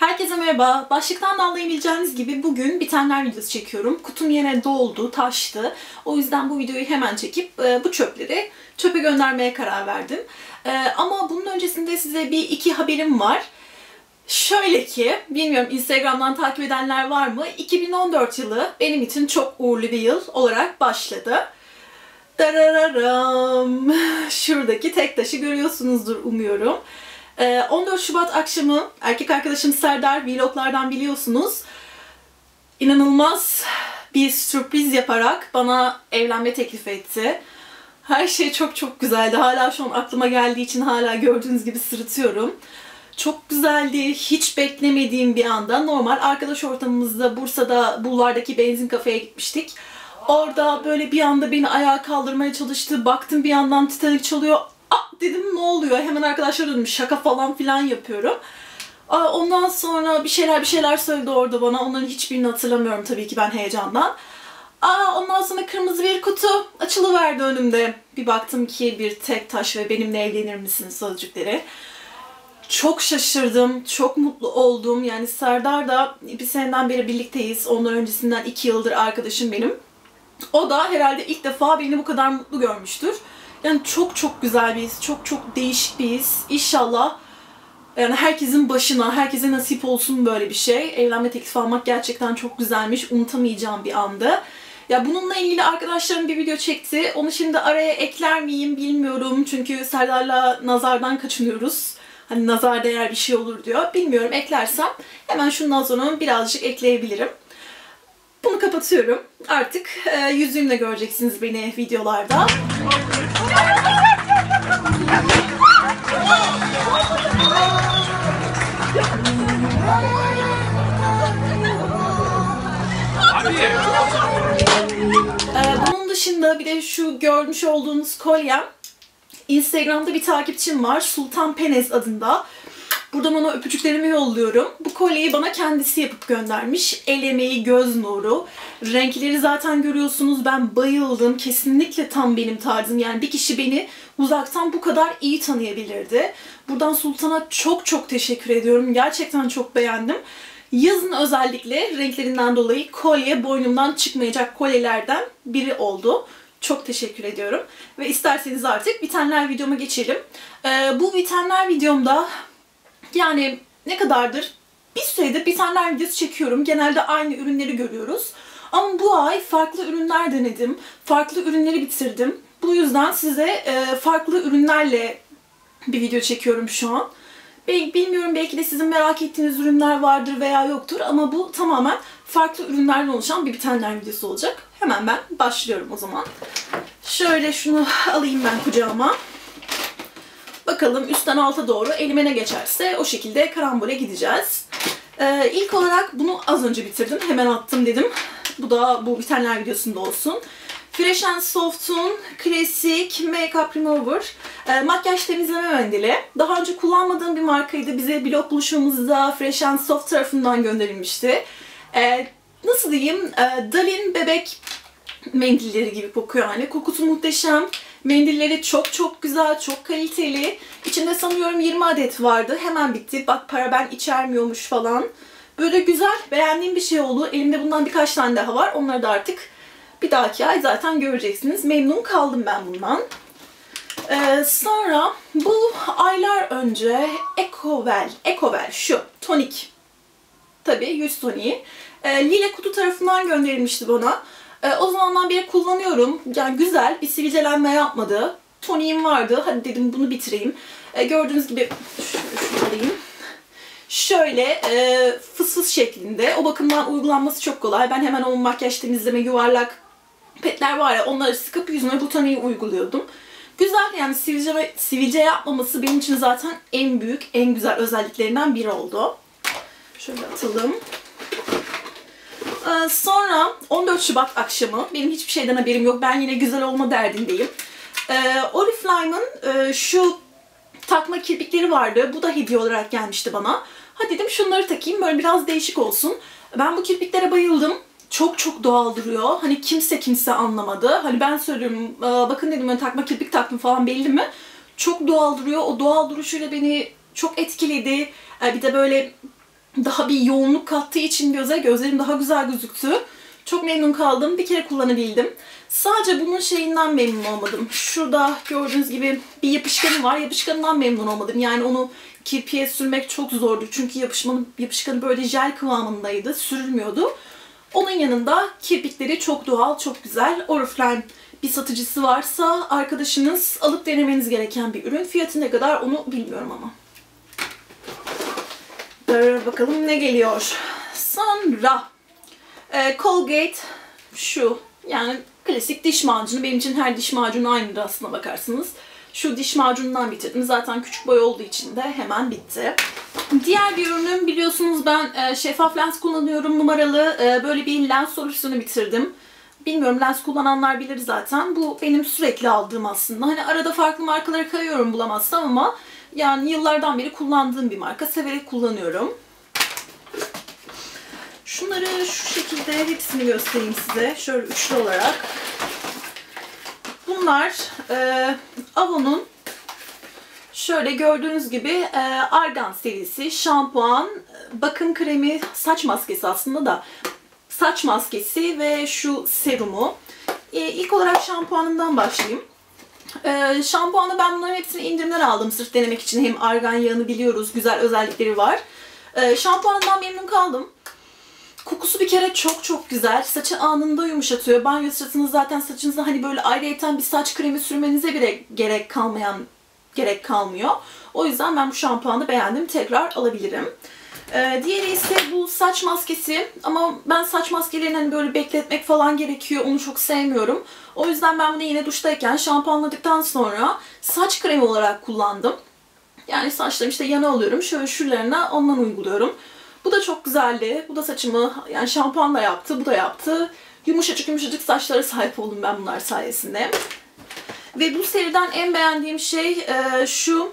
Herkese merhaba. Başlıktan da anlayabileceğiniz gibi bugün bitenler videosu çekiyorum. Kutum yine doldu, taştı. O yüzden bu videoyu hemen çekip e, bu çöpleri çöpe göndermeye karar verdim. E, ama bunun öncesinde size bir iki haberim var. Şöyle ki, bilmiyorum Instagram'dan takip edenler var mı? 2014 yılı benim için çok uğurlu bir yıl olarak başladı. Darararam. Şuradaki tek taşı görüyorsunuzdur umuyorum. 14 ee, Şubat akşamı erkek arkadaşım Serdar vloglardan biliyorsunuz. inanılmaz bir sürpriz yaparak bana evlenme teklif etti. Her şey çok çok güzeldi. Hala şu an aklıma geldiği için hala gördüğünüz gibi sırıtıyorum. Çok güzeldi. Hiç beklemediğim bir anda normal arkadaş ortamımızda Bursa'da bulvardaki benzin kafeye gitmiştik. Orada böyle bir anda beni ayağa kaldırmaya çalıştı. Baktım bir yandan Titanic çalıyor. Aa dedim ne oluyor? Hemen arkadaşlar dedim şaka falan filan yapıyorum. Aa, ondan sonra bir şeyler bir şeyler söyledi orada bana. Onların hiçbirini hatırlamıyorum tabii ki ben heyecandan. Aa, ondan sonra kırmızı bir kutu açılıverdi önümde. Bir baktım ki bir tek taş ve benimle evlenir misiniz sözcükleri. Çok şaşırdım, çok mutlu oldum. Yani Serdar da bir seneden beri birlikteyiz. Ondan öncesinden iki yıldır arkadaşım benim. O da herhalde ilk defa beni bu kadar mutlu görmüştür. Yani çok çok güzel bir his, çok çok değişik bir his. İnşallah yani herkesin başına, herkese nasip olsun böyle bir şey. Evlenme teklifi almak gerçekten çok güzelmiş. Unutamayacağım bir andı. Ya bununla ilgili arkadaşlarım bir video çekti. Onu şimdi araya ekler miyim bilmiyorum. Çünkü Serdar'la nazardan kaçınıyoruz. Hani nazar değer bir şey olur diyor. Bilmiyorum eklersem hemen şundan sonra birazcık ekleyebilirim. Bunu kapatıyorum. Artık e, yüzümle göreceksiniz beni videolarda. Ee, bunun dışında bir de şu görmüş olduğunuz kolyem. Instagram'da bir takipçim var. Sultan Penez adında. Buradan ona öpücüklerimi yolluyorum. Bu kolyeyi bana kendisi yapıp göndermiş. El emeği, göz nuru. Renkleri zaten görüyorsunuz. Ben bayıldım. Kesinlikle tam benim tarzım. Yani bir kişi beni uzaktan bu kadar iyi tanıyabilirdi. Buradan Sultan'a çok çok teşekkür ediyorum. Gerçekten çok beğendim. Yazın özellikle renklerinden dolayı kolye boynumdan çıkmayacak kolyelerden biri oldu. Çok teşekkür ediyorum. Ve isterseniz artık bitenler videoma geçelim. Ee, bu bitenler videomda yani ne kadardır? Bir süredir bitenler videosu çekiyorum. Genelde aynı ürünleri görüyoruz. Ama bu ay farklı ürünler denedim. Farklı ürünleri bitirdim. Bu yüzden size e, farklı ürünlerle bir video çekiyorum şu an. Bilmiyorum belki de sizin merak ettiğiniz ürünler vardır veya yoktur ama bu tamamen farklı ürünlerden oluşan bir bitenler videosu olacak. Hemen ben başlıyorum o zaman. Şöyle şunu alayım ben kucağıma. Bakalım üstten alta doğru elime ne geçerse o şekilde karambole gideceğiz. Ee, ilk olarak bunu az önce bitirdim. Hemen attım dedim. Bu da bu bitenler videosunda olsun. Fresh Soft'un klasik Makeup Remover e, makyaj temizleme mendili. Daha önce kullanmadığım bir markaydı. Bize blog buluşmamızda Fresh Soft tarafından gönderilmişti. E, nasıl diyeyim? E, Dalin bebek mendilleri gibi kokuyor yani. Kokusu muhteşem. Mendilleri çok çok güzel, çok kaliteli. İçinde sanıyorum 20 adet vardı. Hemen bitti. Bak para ben içermiyormuş falan. Böyle güzel, beğendiğim bir şey oldu. Elimde bundan birkaç tane daha var. Onları da artık bir dahaki ay zaten göreceksiniz. Memnun kaldım ben bundan. Ee, sonra bu aylar önce Ecovel, Ecovel şu tonik. Tabii yüz toniği. Ee, Lile kutu tarafından gönderilmişti bana. Ee, o zamandan beri kullanıyorum. Yani güzel, bir sivilcelenme yapmadı. Toniğim vardı. Hadi dedim bunu bitireyim. Ee, gördüğünüz gibi alayım. Şöyle e, fıs fıs şeklinde. O bakımdan uygulanması çok kolay. Ben hemen o makyaj temizleme yuvarlak petler var ya onları sıkıp yüzüme bu toniği uyguluyordum. Güzel yani sivilce, sivilce yapmaması benim için zaten en büyük, en güzel özelliklerinden biri oldu. Şöyle atalım. Ee, sonra 14 Şubat akşamı, benim hiçbir şeyden haberim yok. Ben yine güzel olma derdindeyim. Ee, Oriflame'ın e, şu takma kirpikleri vardı. Bu da hediye olarak gelmişti bana. Ha dedim şunları takayım böyle biraz değişik olsun. Ben bu kirpiklere bayıldım. Çok çok doğal duruyor. Hani kimse kimse anlamadı. Hani ben söylüyorum bakın dedim takma kirpik taktım falan belli mi? Çok doğal duruyor. O doğal duruşuyla beni çok etkiledi. Bir de böyle daha bir yoğunluk kattığı için göze gözlerim daha güzel gözüktü. Çok memnun kaldım. Bir kere kullanabildim. Sadece bunun şeyinden memnun olmadım. Şurada gördüğünüz gibi bir yapışkanı var. Yapışkanından memnun olmadım. Yani onu kirpiye sürmek çok zordu. Çünkü yapışmanın, yapışkanı böyle jel kıvamındaydı. Sürülmüyordu. Onun yanında kirpikleri çok doğal, çok güzel. Oriflame bir satıcısı varsa arkadaşınız alıp denemeniz gereken bir ürün. Fiyatı ne kadar onu bilmiyorum ama. Dur bakalım ne geliyor. Sonra e, Colgate şu yani klasik diş macunu. Benim için her diş macunu aynıdır aslına bakarsınız. Şu diş macunundan bitirdim. Zaten küçük boy olduğu için de hemen bitti. Diğer bir ürünüm biliyorsunuz ben e, şeffaf lens kullanıyorum numaralı. E, böyle bir lens solüsyonu bitirdim. Bilmiyorum lens kullananlar bilir zaten. Bu benim sürekli aldığım aslında. Hani arada farklı markalara kayıyorum bulamazsam ama yani yıllardan beri kullandığım bir marka. Severek kullanıyorum. Şunları şu şekilde hepsini göstereyim size. Şöyle üçlü olarak. Bunlar e, Avon'un şöyle gördüğünüz gibi e, Argan serisi şampuan, bakım kremi, saç maskesi aslında da saç maskesi ve şu serumu. E, ilk olarak şampuanından başlayayım. E, şampuanı ben bunların hepsini indirimden aldım sırf denemek için. Hem argan yağını biliyoruz, güzel özellikleri var. E, şampuanından memnun kaldım. Kokusu bir kere çok çok güzel. Saçı anında yumuşatıyor. Banyo sırasında zaten saçınıza hani böyle ayrıyeten bir saç kremi sürmenize bile gerek kalmayan gerek kalmıyor. O yüzden ben bu şampuanı beğendim. Tekrar alabilirim. Ee, diğeri ise bu saç maskesi. Ama ben saç maskelerini hani böyle bekletmek falan gerekiyor. Onu çok sevmiyorum. O yüzden ben bunu yine duştayken şampuanladıktan sonra saç kremi olarak kullandım. Yani saçlarım işte yana alıyorum. Şöyle şuralarına ondan uyguluyorum. Bu da çok güzeldi. Bu da saçımı yani şampuanla yaptı. Bu da yaptı. Yumuşacık yumuşacık saçlara sahip oldum ben bunlar sayesinde. Ve bu seriden en beğendiğim şey e, şu.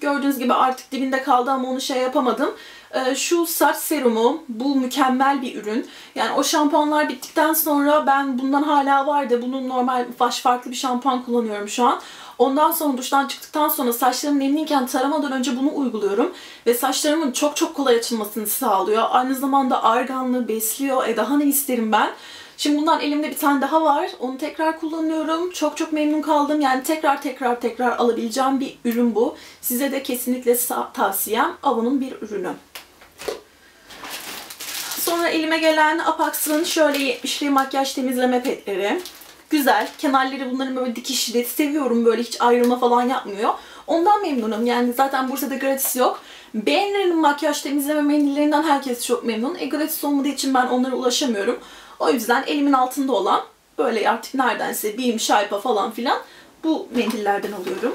Gördüğünüz gibi artık dibinde kaldı ama onu şey yapamadım. E, şu saç serumu. Bu mükemmel bir ürün. Yani o şampuanlar bittikten sonra ben bundan hala vardı. Bunun normal baş farklı bir şampuan kullanıyorum şu an. Ondan sonra duştan çıktıktan sonra saçlarım nemliyken taramadan önce bunu uyguluyorum. Ve saçlarımın çok çok kolay açılmasını sağlıyor. Aynı zamanda arganlı, besliyor. E daha ne isterim ben? Şimdi bundan elimde bir tane daha var. Onu tekrar kullanıyorum. Çok çok memnun kaldım. Yani tekrar tekrar tekrar alabileceğim bir ürün bu. Size de kesinlikle tavsiyem Avon'un bir ürünü. Sonra elime gelen Apax'ın şöyle 70'li makyaj temizleme petleri. Güzel. Kenarları bunların böyle dikişli. Seviyorum böyle hiç ayrılma falan yapmıyor. Ondan memnunum. Yani zaten Bursa'da gratis yok. Beğenilerin makyaj temizleme mendillerinden herkes çok memnun. E gratis olmadığı için ben onlara ulaşamıyorum. O yüzden elimin altında olan böyle artık neredense Beam, Şaypa falan filan bu mendillerden alıyorum.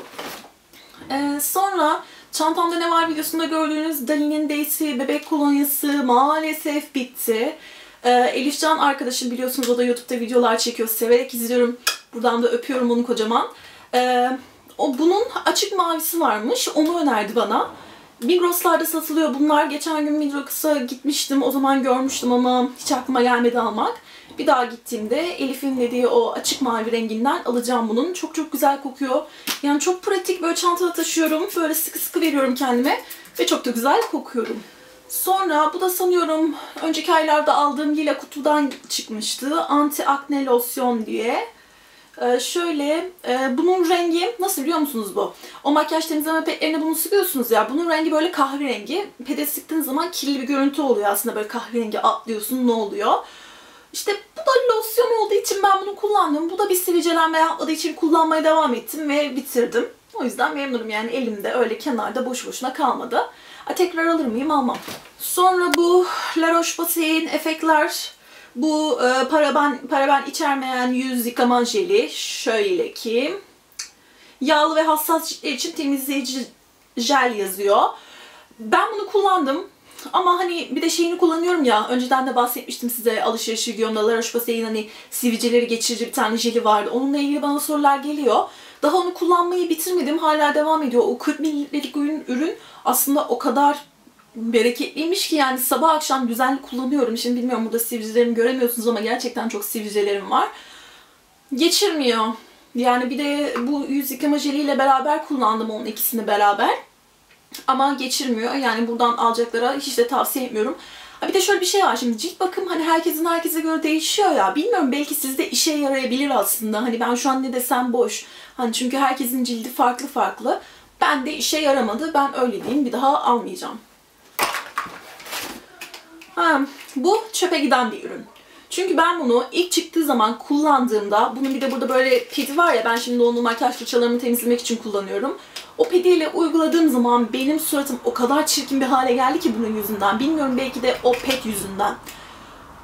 Ee, sonra çantamda ne var videosunda gördüğünüz Dali'nin Daisy bebek kolonyası maalesef bitti. Ee, Elifcan arkadaşım biliyorsunuz o da YouTube'da videolar çekiyor. Severek izliyorum. Buradan da öpüyorum onu kocaman. Ee, o bunun açık mavisi varmış. Onu önerdi bana. Migros'larda satılıyor bunlar. Geçen gün Migros'a gitmiştim. O zaman görmüştüm ama hiç aklıma gelmedi almak. Bir daha gittiğimde Elif'in dediği o açık mavi renginden alacağım bunun. Çok çok güzel kokuyor. Yani çok pratik böyle çantada taşıyorum. Böyle sıkı sıkı veriyorum kendime. Ve çok da güzel kokuyorum. Sonra bu da sanıyorum önceki aylarda aldığım lila kutudan çıkmıştı. Anti akne losyon diye. Ee, şöyle, e, bunun rengi nasıl biliyor musunuz bu? O makyaj temizleme petlerine bunu sıkıyorsunuz ya. Bunun rengi böyle kahverengi. Pede sıktığınız zaman kirli bir görüntü oluyor aslında böyle kahverengi atlıyorsun ne oluyor? İşte bu da losyon olduğu için ben bunu kullandım. Bu da bir sivilcelenme yapmadığı için kullanmaya devam ettim ve bitirdim. O yüzden memnunum yani elimde öyle kenarda boş boşuna kalmadı. A, tekrar alır mıyım? Almam. Sonra bu La Roche-Posay'in efektler bu e, paraben, paraben içermeyen yüz yıkama jeli şöyle ki yağlı ve hassas için temizleyici jel yazıyor. Ben bunu kullandım. Ama hani bir de şeyini kullanıyorum ya. Önceden de bahsetmiştim size alışveriş videomda. La Roche-Posay'in hani sivilceleri geçirici bir tane jeli vardı. Onunla ilgili bana sorular geliyor. Daha onu kullanmayı bitirmedim. Hala devam ediyor. O 40 mililitrelik ürün aslında o kadar bereketliymiş ki yani sabah akşam düzenli kullanıyorum. Şimdi bilmiyorum burada sivilcelerimi göremiyorsunuz ama gerçekten çok sivilcelerim var. Geçirmiyor. Yani bir de bu yüz yıkama jeliyle beraber kullandım onun ikisini beraber. Ama geçirmiyor. Yani buradan alacaklara hiç de tavsiye etmiyorum. Bir de şöyle bir şey var şimdi cilt bakım hani herkesin herkese göre değişiyor ya. Bilmiyorum belki sizde işe yarayabilir aslında. Hani ben şu an ne desem boş. Hani çünkü herkesin cildi farklı farklı. Ben de işe yaramadı. Ben öyle diyeyim. Bir daha almayacağım. Ha, bu çöpe giden bir ürün. Çünkü ben bunu ilk çıktığı zaman kullandığımda, bunun bir de burada böyle pedi var ya, ben şimdi onu makyaj fırçalarımı temizlemek için kullanıyorum. O pediyle uyguladığım zaman benim suratım o kadar çirkin bir hale geldi ki bunun yüzünden. Bilmiyorum belki de o pet yüzünden.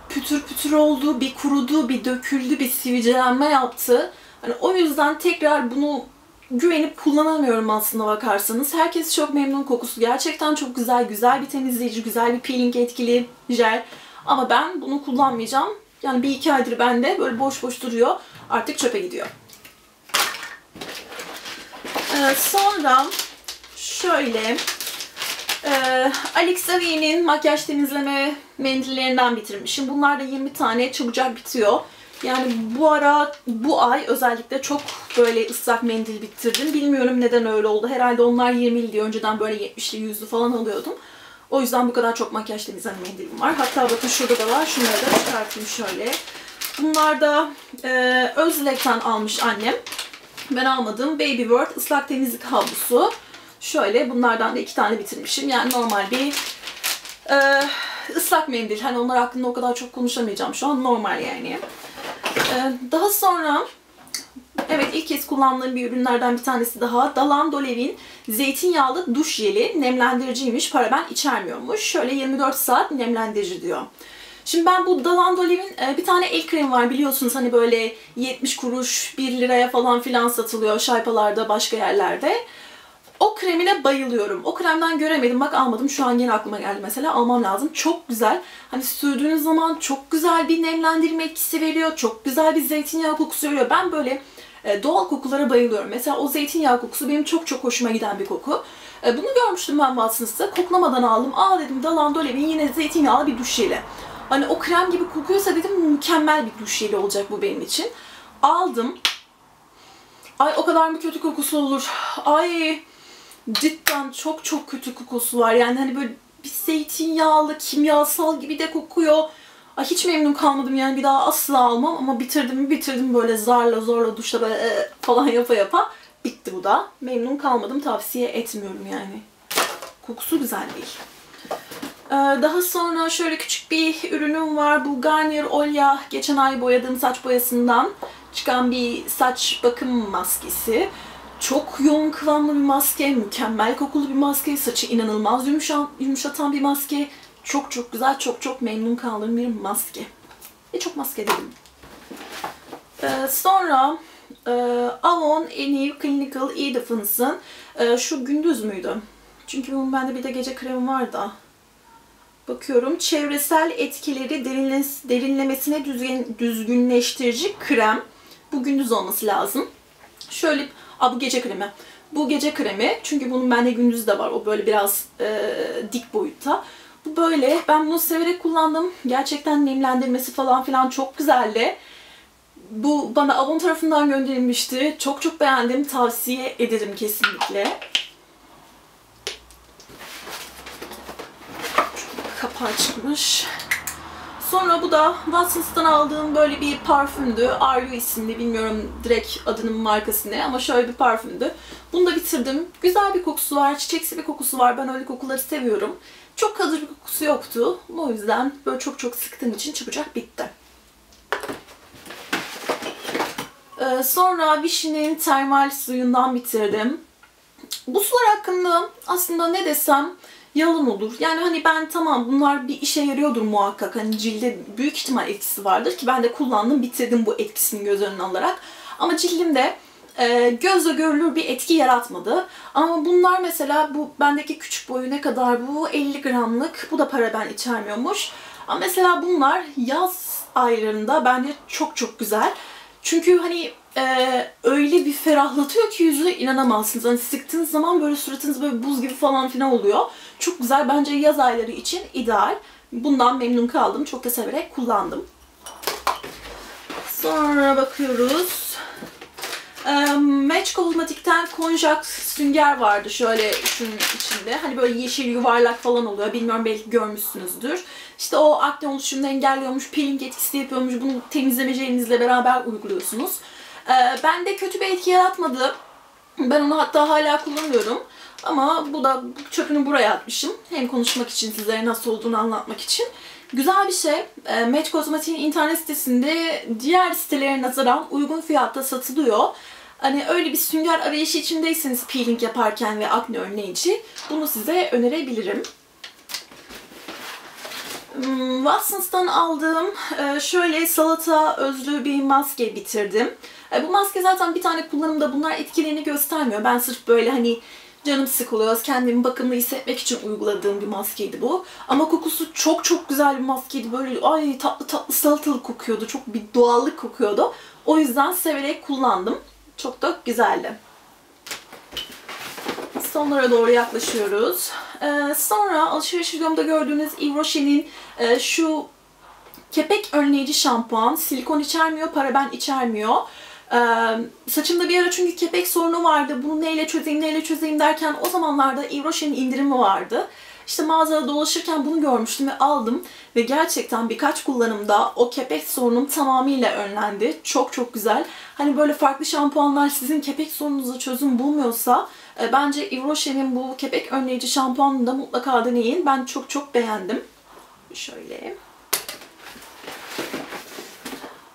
Pütür pütür oldu, bir kurudu, bir döküldü, bir sivilcelenme yaptı. Hani o yüzden tekrar bunu güvenip kullanamıyorum aslında bakarsanız. Herkes çok memnun kokusu. Gerçekten çok güzel, güzel bir temizleyici, güzel bir peeling etkili jel. Ama ben bunu kullanmayacağım. Yani bir iki aydır bende böyle boş boş duruyor. Artık çöpe gidiyor. Ee, sonra şöyle e, Alex Avie'nin makyaj temizleme mendillerinden bitirmişim. Bunlar da 20 tane çabucak bitiyor. Yani bu ara, bu ay özellikle çok böyle ıslak mendil bitirdim. Bilmiyorum neden öyle oldu. Herhalde onlar 20'li diye önceden böyle 70'li 100'lü falan alıyordum. O yüzden bu kadar çok makyaj temizleme mendilim var. Hatta bakın şurada da var. Şunları da çıkartayım şöyle. Bunlar da e, Özlek'ten almış annem. Ben almadım. Baby World ıslak temizlik havlusu. Şöyle bunlardan da iki tane bitirmişim. Yani normal bir e, ıslak mendil. Hani onlar hakkında o kadar çok konuşamayacağım şu an. Normal yani. E, daha sonra Evet ilk kez kullandığım bir ürünlerden bir tanesi daha. Dalan Dolev'in zeytinyağlı duş jeli nemlendiriciymiş. Paraben içermiyormuş. Şöyle 24 saat nemlendirici diyor. Şimdi ben bu Dalan Dolev'in e, bir tane el kremi var biliyorsunuz hani böyle 70 kuruş 1 liraya falan filan satılıyor şaypalarda başka yerlerde. O kremine bayılıyorum. O kremden göremedim. Bak almadım. Şu an yine aklıma geldi mesela. Almam lazım. Çok güzel. Hani sürdüğünüz zaman çok güzel bir nemlendirme etkisi veriyor. Çok güzel bir zeytinyağı kokusu veriyor. Ben böyle e, doğal kokulara bayılıyorum. Mesela o zeytinyağı kokusu benim çok çok hoşuma giden bir koku. E, bunu görmüştüm ben Watson's'ta. Koklamadan aldım. Aa dedim Dalan Dolev'in yine zeytinyağlı bir duş jeli. Hani o krem gibi kokuyorsa dedim mükemmel bir duş jeli olacak bu benim için. Aldım. Ay o kadar mı kötü kokusu olur? Ay cidden çok çok kötü kokusu var. Yani hani böyle bir zeytinyağlı, kimyasal gibi de kokuyor. Ay hiç memnun kalmadım yani bir daha asla almam ama bitirdim bitirdim böyle zarla zorla duşta böyle e, falan yapa yapa. Bitti bu da. Memnun kalmadım tavsiye etmiyorum yani. Kokusu güzel değil. Ee, daha sonra şöyle küçük bir ürünüm var. Bu Garnier Olya geçen ay boyadığım saç boyasından çıkan bir saç bakım maskesi. Çok yoğun kıvamlı bir maske, mükemmel kokulu bir maske, saçı inanılmaz yumuşatan bir maske. Çok çok güzel, çok çok memnun kaldığım bir maske. Ve çok maske dedim. Ee, sonra e, Avon New Clinical e, şu gündüz müydü? Çünkü bunun bende bir de gece kremi var da. Bakıyorum. Çevresel etkileri derinlemesine düzgün, düzgünleştirici krem. Bu gündüz olması lazım. Şöyle, a bu gece kremi. Bu gece kremi. Çünkü bunun bende gündüz de var. O böyle biraz e, dik boyutta. Bu böyle. Ben bunu severek kullandım. Gerçekten nemlendirmesi falan filan çok güzeldi. Bu bana Avon tarafından gönderilmişti. Çok çok beğendim. Tavsiye ederim kesinlikle. Kapağı çıkmış. Sonra bu da Watsons'tan aldığım böyle bir parfümdü. Arlo isimli, bilmiyorum direkt adının markası ne ama şöyle bir parfümdü. Bunu da bitirdim. Güzel bir kokusu var, çiçeksi bir kokusu var. Ben öyle kokuları seviyorum. Çok kalıcı bir kokusu yoktu. O yüzden böyle çok çok sıktığım için çabucak bitti. Ee, sonra Vichy'nin termal suyundan bitirdim. Bu sular hakkında aslında ne desem yalan olur. Yani hani ben tamam bunlar bir işe yarıyordur muhakkak. Hani cilde büyük ihtimal etkisi vardır ki ben de kullandım bitirdim bu etkisini göz önüne alarak. Ama cildimde e, gözle görülür bir etki yaratmadı. Ama bunlar mesela bu bendeki küçük boyu ne kadar bu? 50 gramlık. Bu da paraben içermiyormuş. Ama mesela bunlar yaz aylarında bence çok çok güzel. Çünkü hani e, öyle bir ferahlatıyor ki yüzü inanamazsınız. Hani sıktığınız zaman böyle suratınız böyle buz gibi falan filan oluyor. Çok güzel. Bence yaz ayları için ideal. Bundan memnun kaldım. Çok da severek kullandım. Sonra bakıyoruz. Match Kozmetik'ten konjak sünger vardı şöyle şunun içinde. Hani böyle yeşil yuvarlak falan oluyor. Bilmiyorum belki görmüşsünüzdür. İşte o akne oluşumunu engelliyormuş, peeling etkisi yapıyormuş. Bunu temizleme jelinizle beraber uyguluyorsunuz. Ee, ben de kötü bir etki yaratmadı. Ben onu hatta hala kullanıyorum. Ama bu da çöpünü buraya atmışım. Hem konuşmak için sizlere nasıl olduğunu anlatmak için. Güzel bir şey. E, Match Kozmetik'in internet sitesinde diğer sitelere nazaran uygun fiyatta satılıyor. Hani öyle bir sünger arayışı içindeyseniz peeling yaparken ve akne önleyici bunu size önerebilirim. Hmm, Watsons'tan aldığım e, şöyle salata özlü bir maske bitirdim. E, Bu maske zaten bir tane kullanımda bunlar etkilerini göstermiyor. Ben sırf böyle hani canım sıkılıyor, kendimi bakımlı hissetmek için uyguladığım bir maskeydi bu. Ama kokusu çok çok güzel bir maskeydi. Böyle ay tatlı tatlı salatalık kokuyordu. Çok bir doğallık kokuyordu. O yüzden severek kullandım. Çok da güzeldi. Sonlara doğru yaklaşıyoruz. Ee, sonra alışveriş videomda gördüğünüz Yves Rocher'in e, şu kepek önleyici şampuan. Silikon içermiyor, paraben içermiyor. Ee, saçımda bir ara çünkü kepek sorunu vardı. Bunu neyle çözeyim, neyle çözeyim derken o zamanlarda Yves Rocher'in indirimi vardı. İşte mağazada dolaşırken bunu görmüştüm ve aldım. Ve gerçekten birkaç kullanımda o kepek sorunum tamamıyla önlendi. Çok çok güzel. Hani böyle farklı şampuanlar sizin kepek sorununuza çözüm bulmuyorsa e, bence Yves Rocher'in bu kepek önleyici şampuanını da mutlaka deneyin. Ben çok çok beğendim. Şöyle.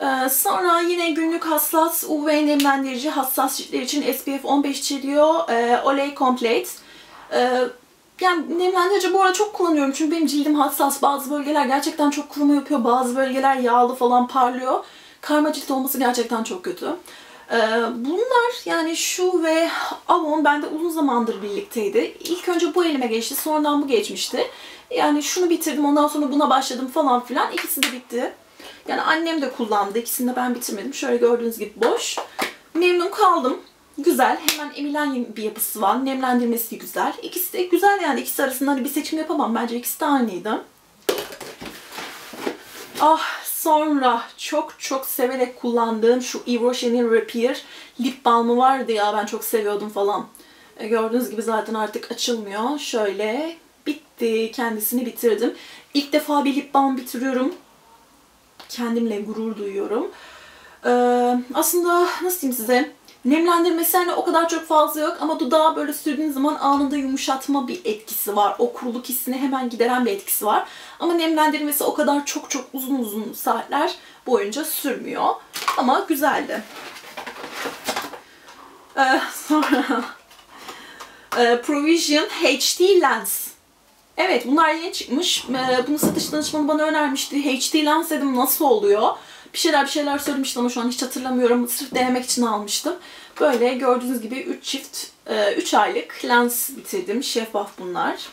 Ee, sonra yine günlük hassas UV nemlendirici hassas ciltler için SPF 15 içeriyor. Ee, Olay Complete. Ee, yani nemlendirici bu arada çok kullanıyorum çünkü benim cildim hassas. Bazı bölgeler gerçekten çok kuruma yapıyor. Bazı bölgeler yağlı falan parlıyor. Karma cilt olması gerçekten çok kötü. Ee, bunlar yani şu ve Avon bende uzun zamandır birlikteydi. İlk önce bu elime geçti. Sonradan bu geçmişti. Yani şunu bitirdim ondan sonra buna başladım falan filan. İkisi de bitti. Yani annem de kullandı. İkisini de ben bitirmedim. Şöyle gördüğünüz gibi boş. Memnun kaldım. Güzel. Hemen emilen bir yapısı var. Nemlendirmesi güzel. İkisi de güzel yani. İkisi arasında hani bir seçim yapamam. Bence ikisi de aynıydı. Ah sonra çok çok severek kullandığım şu Yves Rocher'in Repair lip balmı vardı ya. Ben çok seviyordum falan. E, gördüğünüz gibi zaten artık açılmıyor. Şöyle bitti. Kendisini bitirdim. İlk defa bir lip balm bitiriyorum kendimle gurur duyuyorum. Ee, aslında nasıl diyeyim size nemlendirmesi hani o kadar çok fazla yok ama dudağı böyle sürdüğünüz zaman anında yumuşatma bir etkisi var. O kuruluk hissini hemen gideren bir etkisi var. Ama nemlendirmesi o kadar çok çok uzun uzun saatler boyunca sürmüyor. Ama güzeldi. Ee, sonra ee, Provision HD Lens. Evet bunlar yeni çıkmış. Ee, bunu satış danışmanı bana önermişti. HD lens dedim nasıl oluyor? Bir şeyler bir şeyler söylemişti ama şu an hiç hatırlamıyorum. Sırf denemek için almıştım. Böyle gördüğünüz gibi 3 çift, 3 aylık lens bitirdim. Şeffaf bunlar.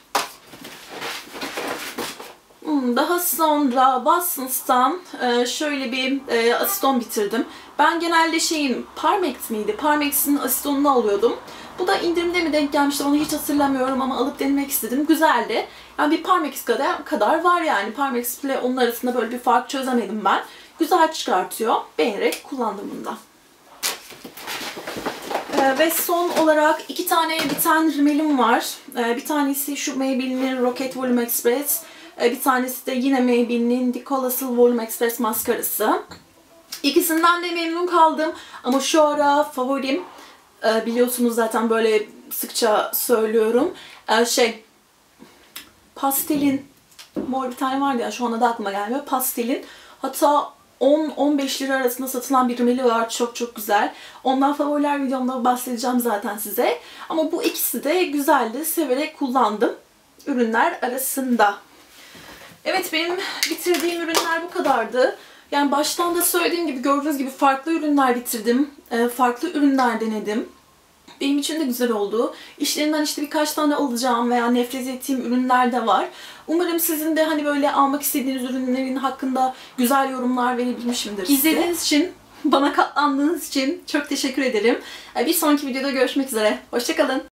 Hmm, daha sonra Watsons'tan şöyle bir asiton bitirdim. Ben genelde şeyin Parmex miydi? Parmex'in asitonunu alıyordum. Bu da indirimde mi denk gelmişti onu hiç hatırlamıyorum ama alıp denemek istedim. Güzeldi. Yani bir Parmex kadar, kadar var yani. Parmex ile onun arasında böyle bir fark çözemedim ben. Güzel çıkartıyor. Beğenerek kullandım bunu da. Ee, ve son olarak iki tane biten rimelim var. Ee, bir tanesi şu Maybelline'in Rocket Volume Express. Ee, bir tanesi de yine Maybelline'in Decolossal Volume Express maskarası. İkisinden de memnun kaldım. Ama şu ara favorim e, biliyorsunuz zaten böyle sıkça söylüyorum. E, şey pastelin mor bir tane vardı ya şu anda da aklıma gelmiyor. Pastelin hatta 10-15 lira arasında satılan bir rimeli var. Çok çok güzel. Ondan favoriler videomda bahsedeceğim zaten size. Ama bu ikisi de güzeldi. Severek kullandım. Ürünler arasında. Evet benim bitirdiğim ürünler bu kadardı. Yani baştan da söylediğim gibi gördüğünüz gibi farklı ürünler bitirdim. E, farklı ürünler denedim. Benim için de güzel oldu. İşlerinden işte birkaç tane alacağım veya nefret ettiğim ürünler de var. Umarım sizin de hani böyle almak istediğiniz ürünlerin hakkında güzel yorumlar verebilmişimdir size. İzlediğiniz için, bana katlandığınız için çok teşekkür ederim. Bir sonraki videoda görüşmek üzere. Hoşçakalın.